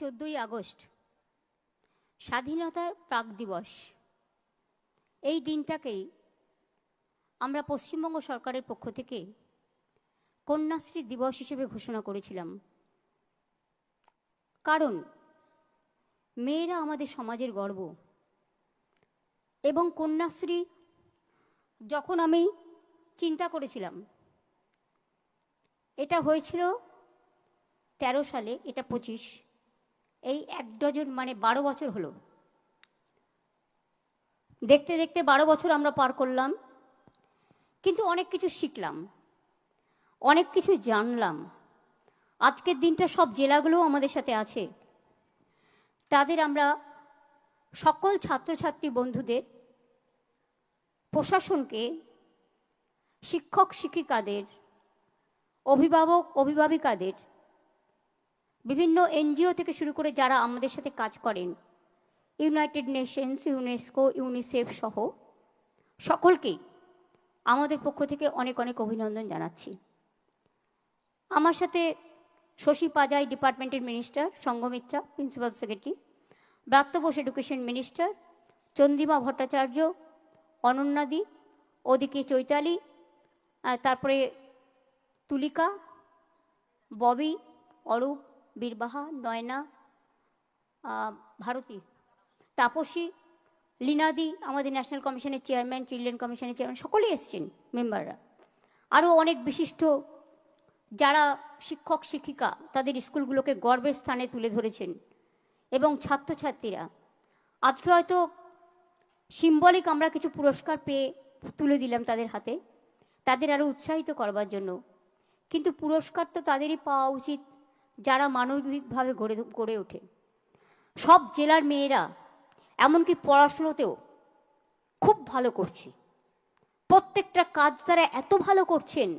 চোদ্দোই আগস্ট, স্বাধীনতার প্রাক দিবস। এই দিনটাকেই আমরা পশ্চিমবঙ্গ সরকারের পক্ষ থেকে কন্যাশ্রী দিবস হিসেবে ঘোষণা করেছিলাম। কারণ মেয়েরা আমাদের সমাজের গর্ব। এবং কন্যাশ্রী যখন আমি চিন্তা করেছিলাম, এটা হয়েছিল তেরো সালে, এটা পঁচিশ। এই এক ডজন মানে বারো বছর হলো। দেখতে দেখতে বারো বছর আমরা পার করলাম, কিন্তু অনেক কিছু শিখলাম, অনেক কিছু জানলাম। আজকের দিনটা সব জেলাগুলোও আমাদের সাথে আছে। তাদের আমরা সকল ছাত্রছাত্রী বন্ধুদের, প্রশাসনকে শিক্ষক শিক্ষিকাদের অভিভাবক অভিভাবিকাদের বিভিন্ন এনজিও থেকে শুরু করে যারা আমাদের সাথে কাজ করেন, ইউনাইটেড নেশনস, ইউনেস্কো, ইউনিসেফ সহ সকলকেই আমাদের পক্ষ থেকে অনেক অনেক অভিনন্দন জানাচ্ছি। আমার সাথে শশী পাজাই, ডিপার্টমেন্টের minister Sangamitra principal secretary, Bratya Bose education minister, Chandrima Bhattacharya অনন্যাদি ওদিকে চৈতালি তারপরে তুলিকা, ববি, অরূপ বীরবাহা, নয়না ভারতী, তাপসী, লীনাদি, আমাদের ন্যাশনাল কমিশনের চেয়ারম্যান চিলড্রেন কমিশনের চেয়ারম্যান, সকলেই এসছেন, মেম্বাররা। আরও অনেক বিশিষ্ট যারা শিক্ষক, শিক্ষিকা, তাদের স্কুলগুলোকে গর্বের স্থানে তুলে ধরেছেন। এবং ছাত্রছাত্রীরা, আজকে হয়তো সিম্বলিক আমরা কিছু পুরস্কার পেয়ে তুলে দিলাম তাদের হাতে, তাদের আরও উৎসাহিত করবার জন্য। কিন্তু পুরস্কার তো তাদেরই পাওয়া উচিত যারা মানবিকভাবে গড়ে গড়ে ওঠে। সব জেলার মেয়েরা এমনকি পড়াশুনোতেও খুব ভালো করছে। প্রত্যেকটা কাজ তারা এত ভালো করছেন,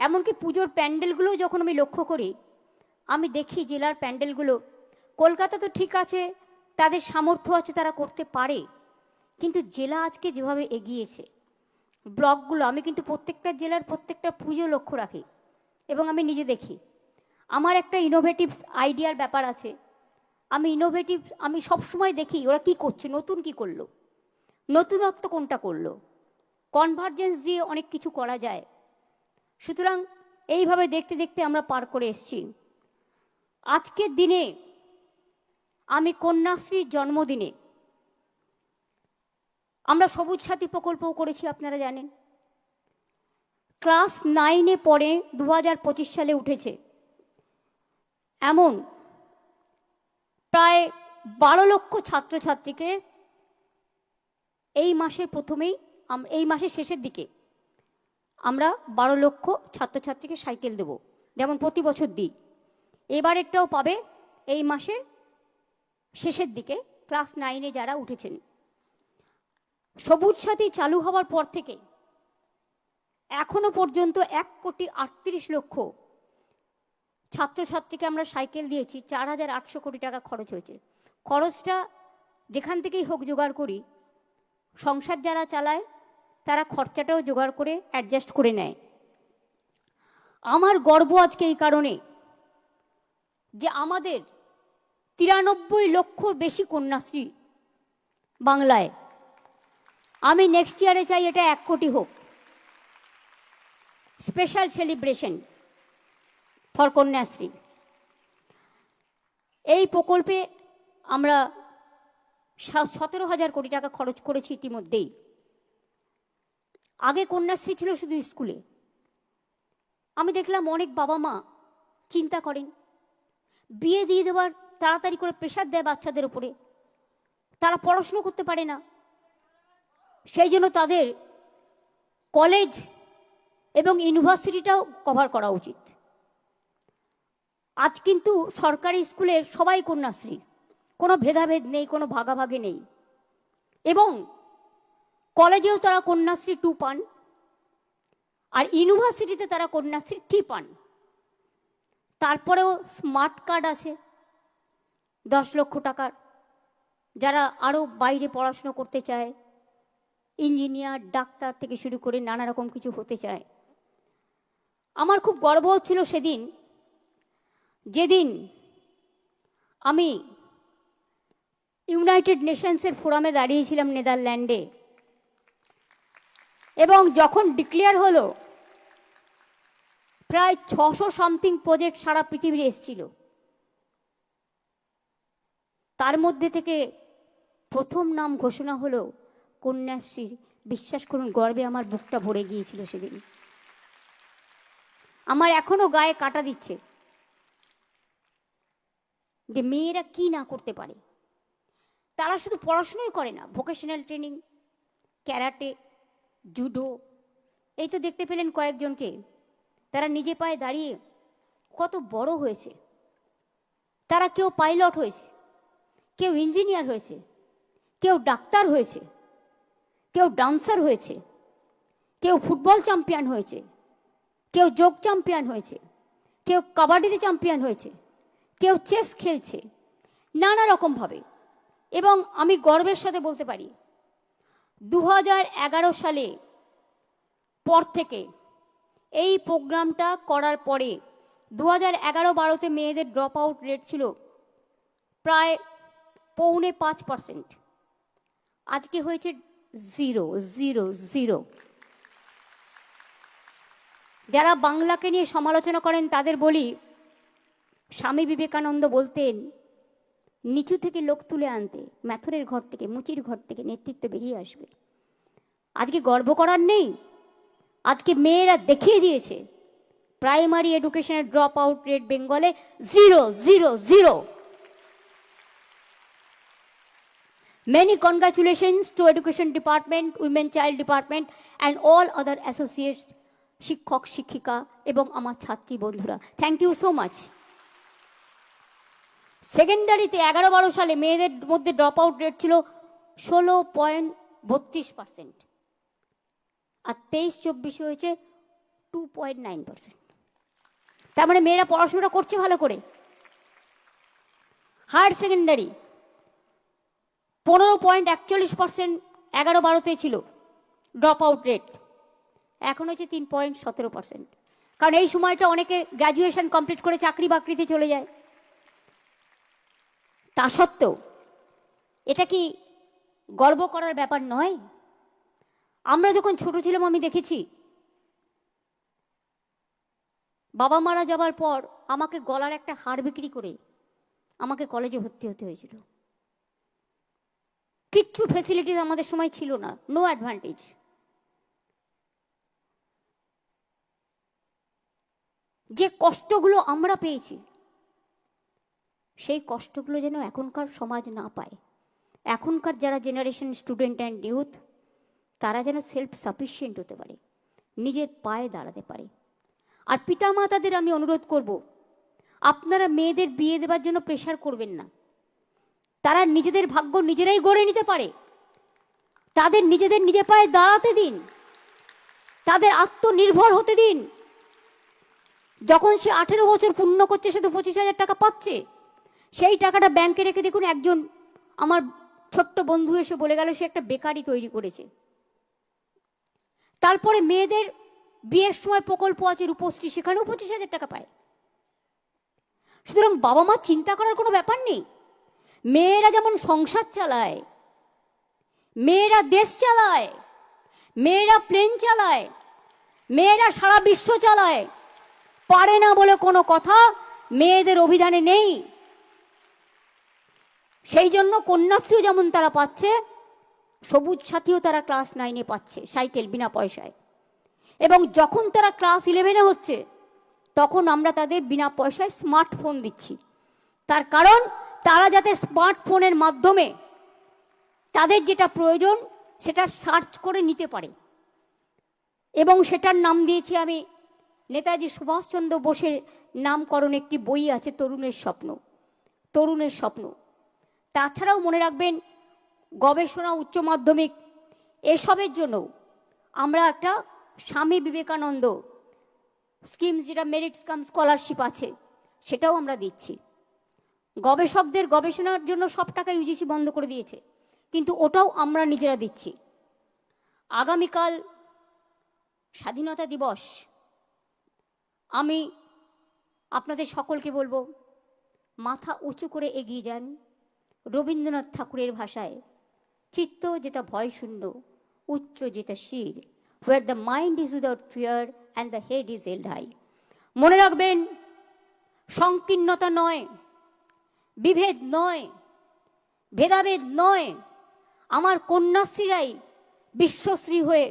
এমনকি পুজোর প্যান্ডেলগুলো যখন আমি লক্ষ্য করি, আমি দেখি জেলার প্যান্ডেলগুলো, কলকাতা তো ঠিক আছে, তাদের সামর্থ্য আছে তারা করতে পারে, কিন্তু জেলা আজকে যেভাবে এগিয়েছে, ব্লকগুলো, আমি কিন্তু প্রত্যেকটা জেলার প্রত্যেকটা পুজো লক্ষ্য রাখি এবং আমি নিজে দেখি। আমার একটা ইনোভেটিভ আইডিয়ার ব্যাপার আছে। আমি ইনোভেটিভ আমি সবসময় দেখি ওরা কি করছে, নতুন কি করল, নতুনত্ব কোনটা করল। কনভার্জেন্স দিয়ে অনেক কিছু করা যায়। সুতরাং এইভাবে দেখতে দেখতে আমরা পার করে এসছি। আজকের দিনে আমি কন্যাশ্রীর জন্মদিনে আমরা সবুজ সাথী প্রকল্পও করেছি, আপনারা জানেন। ক্লাস নাইনে পড়ে দু সালে উঠেছে। এমন। প্রায় বারো লক্ষ ছাত্রছাত্রীকে এই মাসের প্রথমেই এই মাসের শেষের দিকে আমরা বারো লক্ষ ছাত্রছাত্রীকে সাইকেল দেব, যেমন প্রতি বছর দিই। এবারেরটাও পাবে এই মাসের শেষের দিকে, ক্লাস নাইনে যারা উঠেছেন। সবুজ সাথী চালু হওয়ার পর থেকে এখনও পর্যন্ত এক কোটি আটত্রিশ লক্ষ ছাত্রছাত্রীকে আমরা সাইকেল দিয়েছি, চার হাজার আটশো কোটি টাকা খরচ হয়েছে। খরচটা যেখান থেকেই হোক জোগাড় করি, সংসার যারা চালায়, তারা খরচাটাও জোগাড় করে অ্যাডজাস্ট করে নেয়। আমার গর্ব আজকে এই কারণে যে আমাদের তিরানব্বই লক্ষ বেশি কন্যাশ্রী বাংলায়, আমি নেক্সট ইয়ারে চাই এটা এক কোটি হোক। স্পেশাল সেলিব্রেশন ফর কন্যাশ্রী এই প্রকল্পে আমরা সতেরো হাজার কোটি টাকা খরচ করেছি ইতিমধ্যেই। আগে কন্যাশ্রী ছিল শুধু স্কুলে। আমি দেখলাম অনেক বাবা মা চিন্তা করেন, বিয়ে দিয়ে দেওয়ার তাড়াতাড়ি করে প্রেশার দেয় বাচ্চাদের উপরে। তারা পড়াশুনো করতে পারে না। সেই জন্য তাদের কলেজ এবং ইউনিভার্সিটিটাও কভার করা উচিত। আজ কিন্তু সরকারি স্কুলের সবাই কন্যাশ্রী। কোনো ভেদাভেদ নেই, কোনো ভাগাভাগি নেই। এবং কলেজেও তারা কন্যাশ্রী টু পান, আর ইউনিভার্সিটিতে তারা কন্যাশ্রী থ্রি পান। তারপরেও স্মার্ট কার্ড আছে, দশ লক্ষ টাকার। যারা আরও বাইরে পড়াশুনো করতে চায়, ইঞ্জিনিয়ার, ডাক্তার থেকে শুরু করে নানা রকম কিছু হতে চায়। আমার খুব গর্ব হচ্ছিল সেদিন যেদিন আমি ইউনাইটেড নেশনসের ফোরামে দাঁড়িয়েছিলাম নেদারল্যান্ডে, এবং যখন ডিক্লেয়ার হলো, প্রায় ছশো সামথিং প্রজেক্ট সারা পৃথিবীর এসছিল। তার মধ্যে থেকে প্রথম নাম ঘোষণা হলো কন্যাশ্রীর, বিশ্বাস করুন, গর্বে আমার বুকটা ভরে গিয়েছিল সেদিন। আমার এখনও গায়ে কাটা দিচ্ছে। যে মেয়েরা কি না করতে পারে। তারা শুধু পড়াশুনোই করে না ভোকেশনাল ট্রেনিং ক্যারাটে জুডো এই তো দেখতে পেলেন কয়েকজনকে। তারা নিজে পায়ে দাঁড়িয়ে কত বড় হয়েছে। তারা কেউ পাইলট হয়েছে, কেউ ইঞ্জিনিয়ার হয়েছে, কেউ ডাক্তার হয়েছে, কেউ ডান্সার হয়েছে, কেউ ফুটবল চ্যাম্পিয়ন হয়েছে, কেউ যোগ চ্যাম্পিয়ন হয়েছে, কেউ কাবাডিতে চ্যাম্পিয়ন হয়েছে। কেউ চেস খেলছে নানা রকমভাবে এবং আমি গর্বের সাথে বলতে পারি দু সালে পর থেকে এই প্রোগ্রামটা করার পরে দু হাজার এগারো বারোতে মেয়েদের ড্রপ আউট রেট ছিল প্রায় পৌনে পাঁচ পার্সেন্ট আজকে হয়েছে জিরো জিরো জিরো যারা বাংলাকে নিয়ে সমালোচনা করেন তাদের বলি স্বামী বিবেকানন্দ বলতেন নিচু থেকে লোক তুলে আনতে ম্যাথরের ঘর থেকে মুচির ঘর থেকে নেতৃত্ব বেরিয়ে আসবে। আজকে গর্ব করার নেই আজকে মেয়েরা দেখিয়ে দিয়েছে প্রাইমারি এডুকেশনের ড্রপ আউট রেট বেঙ্গলে zero zero zero. Many congratulations to Education Department, Women Child Department and all other associates, শিক্ষক শিক্ষিকা এবং আমার ছাত্রী বন্ধুরা। থ্যাংক ইউ সো মাচ সেকেন্ডারিতে এগারো বারো সালে মেয়েদের মধ্যে ড্রপ আউট রেট ছিল ষোলো পয়েন্ট বত্রিশ পার্সেন্ট। আর তেইশ চব্বিশে হয়েছে টু পয়েন্ট নাইন পার্সেন্ট। তার মানে মেয়েরা পড়াশোনাটা করছে ভালো করে। হায়ার সেকেন্ডারি পনেরো পয়েন্ট একচল্লিশ পার্সেন্ট এগারো বারোতে ছিল ড্রপ আউট রেট এখন হচ্ছে তিন পয়েন্ট সতেরো পার্সেন্ট। কারণ এই সময়টা অনেকে গ্র্যাজুয়েশন কমপ্লিট করে চাকরি বাকরিতে চলে যায়। তা সত্ত্বেও, এটা কি গর্ব করার ব্যাপার নয়? আমরা যখন ছোট ছিলাম, আমি দেখেছি, বাবা মারা যাবার পর আমাকে গলার একটা হাড় বিক্রি করে আমাকে কলেজে ভর্তি হতে হয়েছিল। কিচ্ছু ফেসিলিটিস আমাদের সময় ছিল না নো অ্যাডভান্টেজ যে কষ্টগুলো আমরা পেয়েছি সেই কষ্টগুলো যেন এখনকার সমাজ না পায়। এখনকার যারা জেনারেশন স্টুডেন্ট অ্যান্ড ইউথ তারা যেন সেলফ সাফিসিয়েন্ট হতে পারে, নিজের পায়ে দাঁড়াতে পারে। আর পিতামাতাদের আমি অনুরোধ করব, আপনারা মেয়েদের বিয়ে দেবার জন্য প্রেশার করবেন না। তারা নিজেদের ভাগ্য নিজেরাই গড়ে নিতে পারে। তাদের নিজেদের নিজে পায়ে দাঁড়াতে দিন। তাদের আত্মনির্ভর হতে দিন। যখন সে আঠেরো বছর পূর্ণ করছে, সে তো পঁচিশ হাজার টাকা পাচ্ছে। সেই টাকাটা ব্যাংকে রেখে দেখুন একজন আমার ছোট্ট বন্ধু এসে বলে গেল সে একটা বেকারি তৈরি করেছে। তারপরে মেয়েদের বিয়ের সময় প্রকল্প আছে, রূপশ্রী, সেখানেও পঁচিশ হাজার টাকা পায়। সুতরাং বাবা মা চিন্তা করার কোনো ব্যাপার নেই। মেয়েরা যেমন সংসার চালায়, মেয়েরা দেশ চালায়, মেয়েরা প্লেন চালায়, মেয়েরা সারা বিশ্ব চালায়, পারে না বলে কোনো কথা মেয়েদের অভিধানে নেই। সেই জন্য কন্যাশ্রী যেমন তারা পাচ্ছে, সবুজ সাথীও তারা ক্লাস নাইনে পাচ্ছে সাইকেল বিনা পয়সায়। এবং যখন তারা ক্লাস ইলেভেনে হচ্ছে, তখন আমরা তাদের বিনা পয়সায় স্মার্টফোন দিচ্ছি। তার কারণ, তারা যাতে স্মার্টফোনের মাধ্যমে তাদের যেটা প্রয়োজন, সেটা সার্চ করে নিতে পারে। এবং সেটার নাম দিয়েছি আমি নেতাজি সুভাষচন্দ্র বোসের নামকরণ একটি বই আছে, তরুণের স্বপ্ন। তরুণের স্বপ্ন। তাছাড়াও মনে রাখবেন, গবেষণা, উচ্চ মাধ্যমিক, এসবের জন্য আমরা একটা স্বামী বিবেকানন্দ স্কিম, যেটা মেরিট কাম স্কলারশিপ আছে, সেটাও আমরা দিচ্ছি। গবেষকদের গবেষণার জন্য সব টাকা ইউজিসি বন্ধ করে দিয়েছে, কিন্তু ওটাও আমরা নিজেরা দিচ্ছি। আগামীকাল স্বাধীনতা দিবস, আমি আপনাদের সকলকে বলব, মাথা উঁচু করে এগিয়ে যান। রবীন্দ্রনাথ ঠাকুরের ভাষায়, চিত্ত যেটা ভয় শূন্য, উচ্চ যেটা শির where the mind is without fear and the head is held high মনে রাখবেন, সংকীর্ণতা নয়, বিভেদ নয়, ভেদাভেদ নয়। আমার কন্যাশ্রীরাই বিশ্বশ্রী হয়ে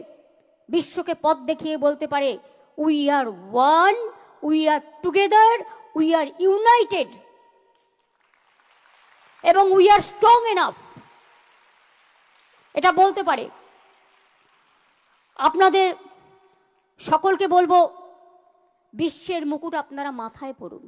বিশ্বকে পথ দেখিয়ে বলতে পারে we are one we are together we are united এবং উই আর স্ট্রং এনাফ এটা বলতে পারে। আপনাদের সকলকে বলব, বিশ্বের মুকুট আপনারা মাথায় পড়ুন।